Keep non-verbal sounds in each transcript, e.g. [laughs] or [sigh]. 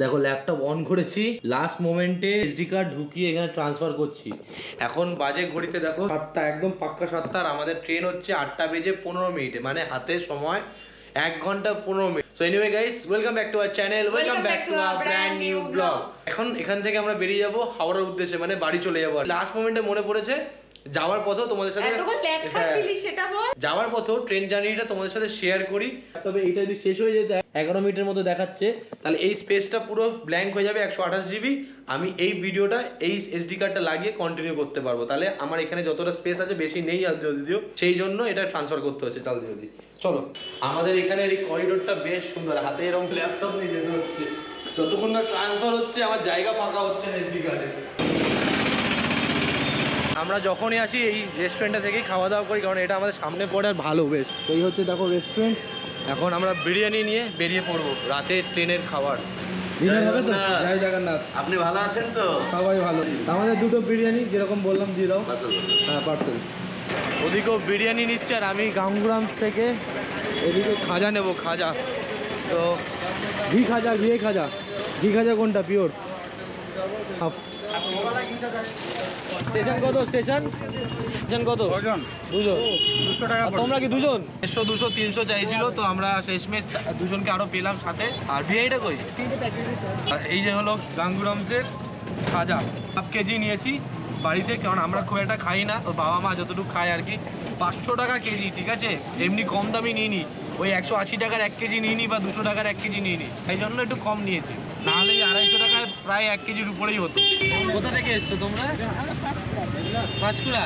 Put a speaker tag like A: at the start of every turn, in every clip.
A: দেখো laptop on করেছি last মোমেন্টে এসডি কার্ড ঢুকিয়ে এখানে ট্রান্সফার করছি। এখন বাজে ঘড়িতে দেখো সাতটা একদম পাক্কা সাতটা আর আমাদের ট্রেন হচ্ছে আটটা বেজে পনেরো মিনিটে মানে হাতে সময় এক ঘণ্টা পনেরো minute. So anyway guys welcome back to our channel welcome back to our brand new blog এখন এখান থেকে আমরা বেরিয়ে যাব হাওড়ার উদ্দেশ্যে মানে বাড়ি চলে যাব। লাস্ট মোমেন্টে মনে পড়েছে যাওয়ার পথেও তোমাদের সাথে হ্যাঁ।
B: সেটা বল।
A: যাওয়ার পথেও ট্রেন জার্নিটা তোমাদের সাথে শেয়ার করি। তবে এটা যদি শেষ হয়ে যেতে এগারো মিনিটের মতো দেখাচ্ছে। তাহলে এই স্পেসটা পুরো ব্ল্যাঙ্ক হয়ে যাবে একশো আঠাশ জিবি আমি এই ভিডিওটা এই এসডি কার্ডটা লাগিয়ে কন্টিনিউ করতে পারব। তাহলে আমার এখানে যতটা স্পেস আছে বেশি নেই আর যদিও। সেই জন্য এটা ট্রান্সফার করতে হচ্ছে চাল যদি চলো। আমাদের এখানে এই করিডোরটা বেশ সুন্দর। হাতে এরকম ল্যাপটপ নিয়ে যেতে হচ্ছে। যতক্ষণ না ট্রান্সফার হচ্ছে আমার জায়গা ফাঁকা হচ্ছে না এসডি কার্ডে আমরা যখনই আসি এই রেস্টুরেন্টটা থেকেই খাওয়া দাওয়া করি কারণ এটা আমাদের সামনে পড়ে আর ভালো বেশ। তো এই হচ্ছে দেখো রেস্টুরেন্ট এখন আমরা বিরিয়ানি নিয়ে বেরিয়ে পড়ব রাতে ট্রেনের খাবার। ডিনার হবে তো?
C: জগন্নাথ।
A: জয় জগন্নাথ।
C: আপনি ভালো আছেন তো?
A: সবাই ভালো। আমাদের দুটো বিরিয়ানি যেরকম বললাম দিয়ে দাও। হ্যাঁ পার্সেল। ওদিকেও বিরিয়ানি নিচ্ছে আর আমি গাঙ্গুরাম থেকে এদিকে খাজা নেব খাজা। তো ঘি খাজা ঘিয়ে খাজা। ঘি খাজা কোনটা? পিওর? স্টেশন কত? স্টেশন? স্টেশন কত? দুজন।
C: দুশো টাকা
A: তোমরা কি দুজন? দেড়শো দুশো তিনশো চাইছিল তো আমরা শেষমেশ দুজনকে আরও পেলাম সাথে। আর বিরিয়ানিটা কই? এই যে হলো গাঙ্গুরামসের খাজা। হাফ কেজি নিয়েছি বাড়িতে কারণ আমরা খুব একটা খাই না। তো বাবা মা যতটুকু খায় আর কি। পাঁচশো টাকা কেজি ঠিক আছে? এমনি কম দামি নিয়ে নি ওই একশো আশি টাকার এক কেজি নিয়ে নি বা দুশো টাকার এক কেজি নিয়ে নি এই জন্য একটু কম নিয়েছি। নাহলে আড়াইশো টাকায় প্রায় এক কেজির উপরেই হতো। কোথা থেকে এসছো তোমরা? পাঁচকুড়া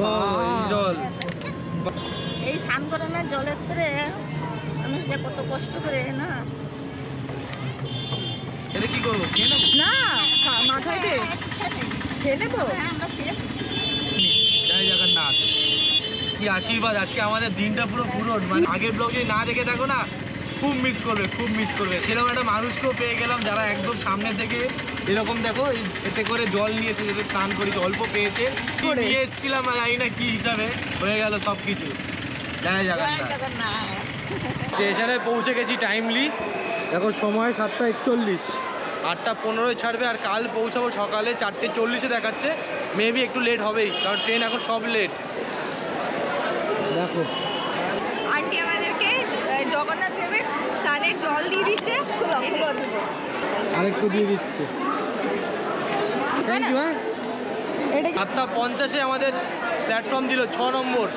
A: ও এই জল।
B: এই স্নান করে না জলের ধরে মানুষ যে কত কষ্ট করে না?
A: এটা কি করব? খেয়ে নেব?
B: না মাথায় দে। খেয়ে নেব? আমরা খেয়েছি
A: জয় জগন্নাথ। কি আশীর্বাদ আজকে আমাদের দিনটা পুরো পুরো মানে আগের ব্লগ যদি না দেখে থাকো না খুব মিস করবে খুব মিস করবে। সেরকম একটা মানুষকেও পেয়ে গেলাম যারা একদম সামনে থেকে এরকম দেখো এতে করে জল নিয়ে এসে যদি স্নান করেছে অল্প পেয়েছে। নিয়ে এসেছিলাম আর জানি না কি হিসাবে হয়ে গেল সব কিছু জগন্নাথ। স্টেশনে পৌঁছে গেছি টাইমলি দেখো সময় সাতটা একচল্লিশ। আটটা পনেরোয় ছাড়বে আর কাল পৌঁছাবো সকালে চারটে চল্লিশে দেখাচ্ছে। মেবি একটু লেট হবেই কারণ ট্রেন এখন সব লেট দেখো
B: আন্টি আমাদেরকে জ- জগন্নাথ দেবের স্নানের জল দিয়ে দিচ্ছে
A: আরেকটু দিয়ে দিচ্ছে। হ্যাঁ? সাতটা পঞ্চাশে আমাদের প্ল্যাটফর্ম দিল ছ নম্বর।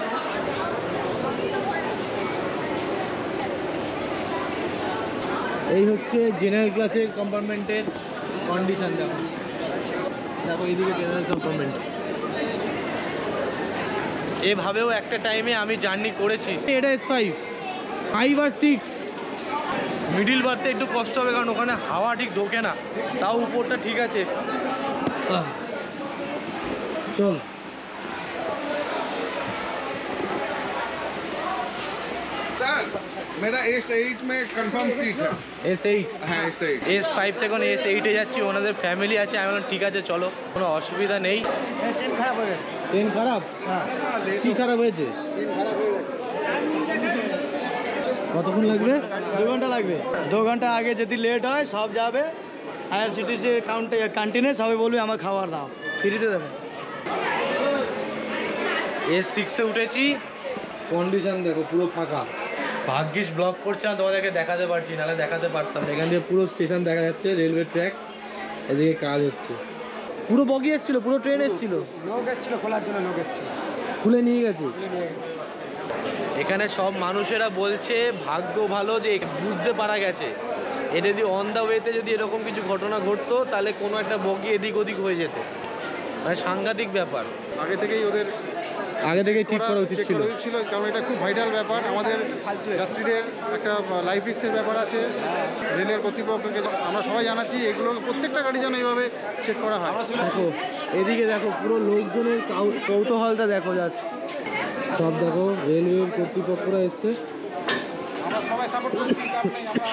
A: এই হচ্ছে জেনারেল ক্লাসের কম্পার্টমেন্টের কন্ডিশন দেখো। দেখো এইদিকে জেনারেল কম্পার্টমেন্ট এভাবেও একটা টাইমে আমি জার্নি করেছি। এটা এস ফাইভ ফাইভ আর সিক্স মিডিল বারতে একটু কষ্ট হবে কারণ ওখানে হাওয়া ঠিক ঢোকে না। তাও উপরটা ঠিক আছে। চল। S eight
D: confirm seat
A: S হ্যাঁ। এস এস এইটে যাচ্ছি ওনাদের ফ্যামিলি আছে আমি ঠিক আছে চলো কোনো অসুবিধা নেই। খারাপ খারাপ? হ্যাঁ। কী খারাপ হয়েছে? কতক্ষণ লাগবে?
E: দু ঘণ্টা লাগবে। দু ঘণ্টা আগে যদি লেট হয় সব যাবে। আইআরসিটিসি কাউন্টে ক্যান্টিনে সবাই বলবে আমার খাবার দাও। ফ্রিতে দেবে।
A: এস সিক্সে উঠেছি। কন্ডিশন দেখো পুরো ফাঁকা। ভাগ্যিস ব্লক করছে না তোমাদেরকে দেখাতে পারছি নাহলে দেখাতে পারতাম না। এখান থেকে পুরো স্টেশন দেখা যাচ্ছে রেলওয়ে ট্র্যাক এদিকে কাজ হচ্ছে। পুরো বগি এসছিল পুরো ট্রেন এসছিল।
E: লোক এসেছিল খোলার জন্য লোক এসেছিল।
A: খুলে নিয়ে গেছে। এখানে সব মানুষেরা বলছে ভাগ্য ভালো যে বুঝতে পারা গেছে। এটা যদি অন দ্য ওয়েতে যদি এরকম কিছু ঘটনা ঘটতো তাহলে কোনো একটা বগি এদিক ওদিক হয়ে যেত। মানে সাংঘাতিক ব্যাপার।
D: আগে থেকেই ওদের
A: আগে থেকে ঠিক করা উচিত ছিল।
D: ছিল কারণ এটা খুব ভাইটাল ব্যাপার। আমাদের যাত্রীদের একটা লাইফ রিক্সের ব্যাপার আছে। রেলের কর্তৃপক্ষকে আমরা সবাই জানাচ্ছি এগুলো প্রত্যেকটা গাড়ি যেন এইভাবে চেক করা হয়।
A: দেখো এদিকে দেখো পুরো লোকজনের কৌতূহলটা দেখো যাচ্ছে সব দেখো রেলওয়ের কর্তৃপক্ষরা এসছে।
D: আমরা সবাই সাপোর্ট করছি কিন্তু আপনি আমরা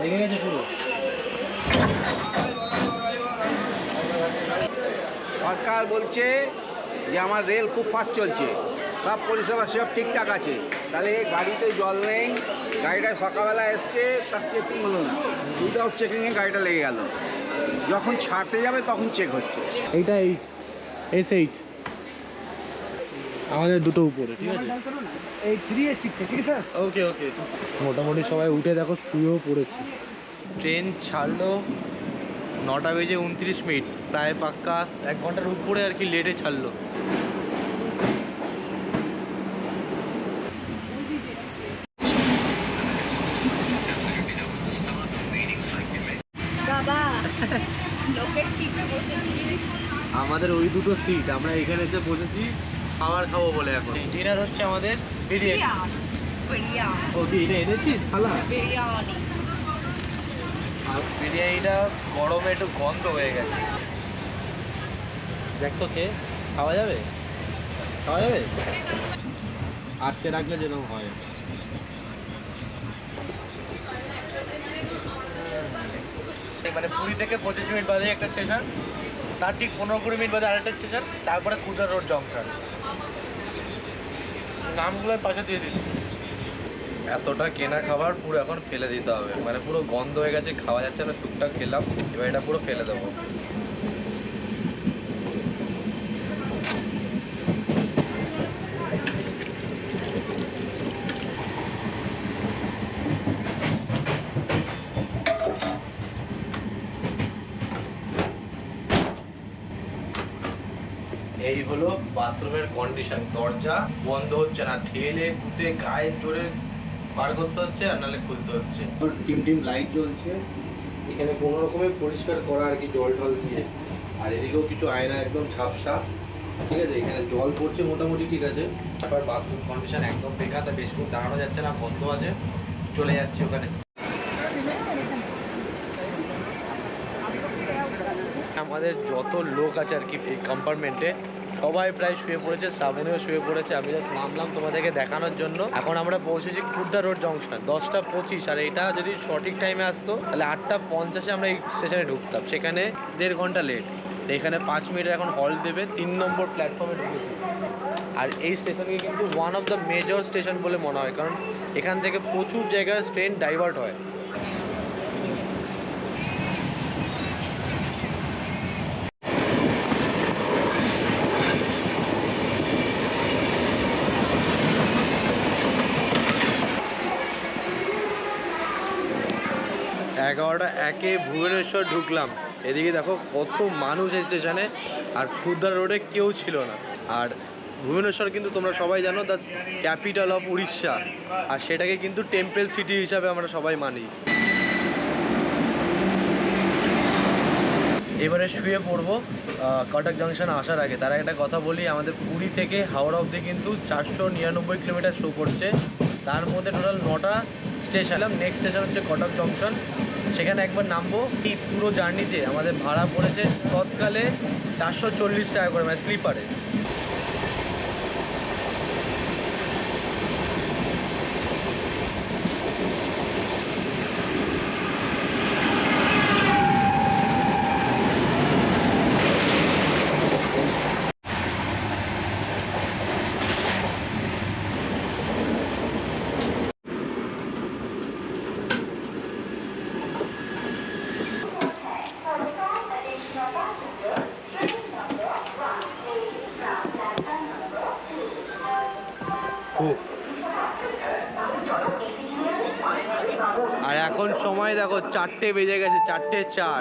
A: লেগে গেছে পুরো।
F: সরকার বলছে যে আমার রেল খুব ফাস্ট চলছে।
C: সব পরিষেবা সব ঠিকঠাক আছে। তাহলে গাড়িতে জল নেই গাড়িটা সকালবেলা এসছে তার চেকিং হলো না। উইদাউট চেকিংয়ে গাড়িটা লেগে গেল। যখন ছাড়তে যাবে তখন চেক হচ্ছে।
A: এইটা এইট এস এইট আমাদের দুটো উপরে ঠিক আছে?
E: এই থ্রি এ সিক্স ঠিক আছে?
A: ওকে ওকে মোটামুটি সবাই উঠে দেখো শুয়েও পড়েছে। ট্রেন ছাড়লো নটা বেজে উনত্রিশ মিনিট প্রায় পাক্কা এক ঘণ্টার উপরে আর কি লেটে ছাড়লো
B: বাবা লোকের সিটে বসেছি।
A: আমাদের ওই দুটো সিট আমরা এখানে এসে বসেছি খাবার খাব বলে এখন। ডিনার হচ্ছে আমাদের বিরিয়ানি।
B: বিরিয়ানি
A: ও তুই এটা এনেছিস? থালা?
B: বিরিয়ানি।
A: আর বিরিয়ানিটা গরমে একটু গন্ধ হয়ে গেছে। দেখ তো খেয়ে খাওয়া যাবে? খাওয়া যাবে? আটকে রাখলে যেরকম হয়। মানে পুরী থেকে পঁচিশ মিনিট বাদে একটা স্টেশন, তার ঠিক পনেরো কুড়ি মিনিট বাদে আরেকটা স্টেশন, তারপরে ক্ষুদ্র রোড জংশন। নামগুলো পাশে দিয়ে দিচ্ছি। এতটা কেনা খাবার পুরো এখন ফেলে দিতে হবে। মানে পুরো গন্ধ হয়ে গেছে, খাওয়া যাচ্ছে না, টুকটাক খেলাম, এবার এটা পুরো ফেলে দেবো। এই হলো বাথরুমের কন্ডিশন দরজা বন্ধ হচ্ছে না ঠেলে গুঁতে গায়ের জোরে বার করতে হচ্ছে আর নাহলে খুলতে হচ্ছে। টিম টিম লাইট জ্বলছে এখানে কোনো রকমের পরিষ্কার করা আর কি জল টল দিয়ে। আর এদিকেও কিছু আয়না একদম ঝাপসা। ঠিক আছে এখানে জল পড়ছে মোটামুটি ঠিক আছে। তারপর বাথরুম কন্ডিশন একদম বেকার তা বেশিক্ষণ দাঁড়ানো যাচ্ছে না বন্ধ আছে। চলে যাচ্ছে ওখানে। আমাদের যত লোক আছে আর কি এই কম্পার্টমেন্টে সবাই প্রায় শুয়ে পড়েছে, শ্রাবণীও শুয়ে পড়েছে। আমি জাস্ট নামলাম তোমাদেরকে দেখানোর জন্য। এখন আমরা পৌঁছেছি খুর্দা রোড জংশন, দশটা পঁচিশ। আর এটা যদি সঠিক টাইমে আসতো, তাহলে আটটা পঞ্চাশে আমরা এই স্টেশনে ঢুকতাম। সেখানে দেড় ঘণ্টা লেট এখানে পাঁচ মিনিট এখন হল দেবে, তিন নম্বর প্ল্যাটফর্মে ঢুকেছি। আর এই স্টেশনকে কিন্তু one of the major station বলে মনে হয়। কারণ এখান থেকে প্রচুর জায়গায় ট্রেন ডাইভার্ট হয়। এগারোটা একে ভুবনেশ্বর ঢুকলাম। এদিকে দেখো কত মানুষ এই স্টেশনে, আর খুদ্দার রোডে কেউ ছিল না। আর ভুবনেশ্বর কিন্তু তোমরা সবাই জানো দ্য ক্যাপিটাল অফ উড়িষ্যা। আর সেটাকে কিন্তু টেম্পল সিটি হিসাবে আমরা সবাই মানি। এবারে শুয়ে পড়ব কটক জংশন আসার আগে। তার একটা কথা বলি, আমাদের পুরী থেকে হাওড়া অবধি কিন্তু চারশো নিরানব্বই কিলোমিটার শো করছে। তার মধ্যে টোটাল নটা স্টেশন নেক্সট স্টেশন হচ্ছে কটক জংশন সেখানে একবার নামবো। এই পুরো জার্নিতে আমাদের ভাড়া পড়েছে তৎকালে চারশো চল্লিশ টাকা করে মানে স্লিপারে। আর এখন সময় দেখো, চারটে বেজে গেছে, চারটে চার।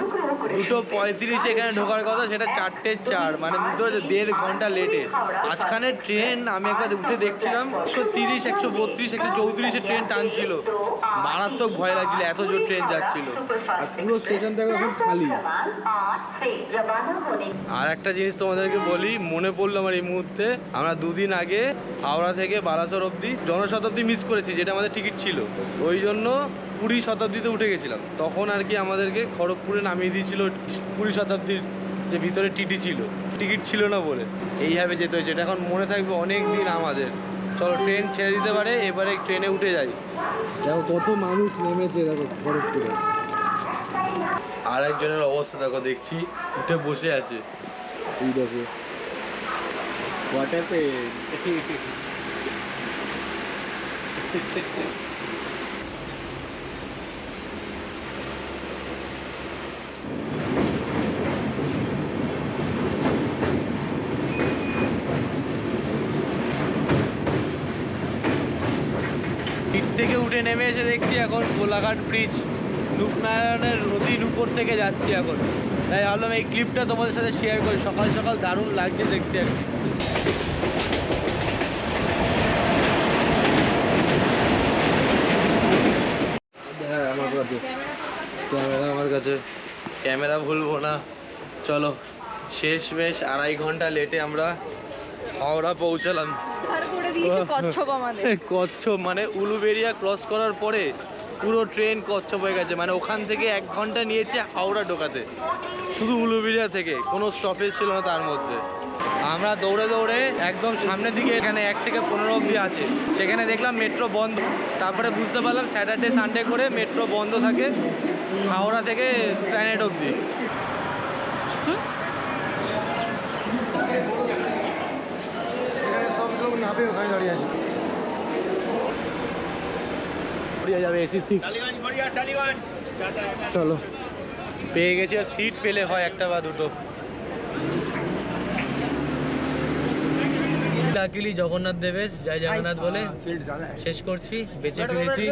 A: দুটো পঁয়ত্রিশ এখানে ঢোকার কথা, সেটা চারটে চার। মানে বুঝতে পারছ, দেড় ঘণ্টা লেটে মাঝখানে ট্রেন আমি একবার উঠে দেখছিলাম, একশো তিরিশ, একশো বত্রিশ, একশো চৌত্রিশে ট্রেন টানছিল। মারাত্মক ভয় লাগছিল, এত জোর ট্রেন যাচ্ছিল। আর পুরো স্টেশন দেখো এখন খালি। আর একটা জিনিস তোমাদেরকে বলি, মনে পড়ল আমার এই মুহূর্তে, আমরা দুদিন আগে হাওড়া থেকে বালাসর অবধি জনশতাব্দী মিস করেছি, যেটা আমাদের টিকিট ছিল। ওই জন্য পুরী শতাব্দীতে উঠে গেছিলাম। তখন আর কি আমাদেরকে খড়গপুরে নামিয়ে দিয়েছিল কুড়ি শতাব্দীর যে ভিতরে টিটি ছিল। টিকিট ছিল না বলে। এইভাবে যেতে হয়েছে। এটা এখন মনে থাকবে অনেক দিন আমাদের। চলো ট্রেন ছেড়ে দিতে পারে এবারে ট্রেনে উঠে যাই। দেখো কত মানুষ নেমেছে দেখো খড়গপুরে। আর একজনের অবস্থা দেখো দেখছি উঠে বসে আছে। এই দেখো। হোয়াট হ্যাপেন [laughs] থেকে উঠে নেমে এসে দেখছি এখন গোলাঘাট ব্রিজ রূপনারায়ণের নদীর উপর থেকে যাচ্ছি এখন। তাই ভাবলাম এই ক্লিপটা তোমাদের সাথে শেয়ার করি। সকাল সকাল দারুণ লাগছে দেখতে আর কি। আমার কাছে। ক্যামেরা আমার কাছে। ক্যামেরা ভুলবো না। চলো শেষ মেশ আড়াই ঘণ্টা লেটে আমরা হাওড়া পৌঁছালাম।
B: আর করে দিয়েছে কচ্ছপ আমাদের। [laughs]
A: কচ্ছপ মানে উলুবেরিয়া ক্রস করার পরে পুরো ট্রেন কচ্ছপ হয়ে গেছে। মানে ওখান থেকে এক ঘণ্টা নিয়েছে হাওড়া ঢোকাতে। শুধু উলুবেরিয়া থেকে, কোনো স্টপেজ ছিল না তার মধ্যে। আমরা দৌড়ে দৌড়ে একদম সামনের দিকে, এখানে এক থেকে পনেরো অবধি আছে। সেখানে দেখলাম মেট্রো বন্ধ। তারপরে বুঝতে পারলাম স্যাটারডে সানডে করে মেট্রো বন্ধ থাকে হাওড়া থেকে প্ল্যানেট অবধি
D: এখানে ওখানে দাঁড়িয়ে আছে
A: যাবে এসি সিক্স চলো পেয়ে গেছি আর সিট পেলে হয় একটা বা দুটো। লাকিলি জগন্নাথ দেবের জয় জগন্নাথ বলে। শেষ করছি বেঁচে ফিরেছি।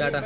A: টাটা।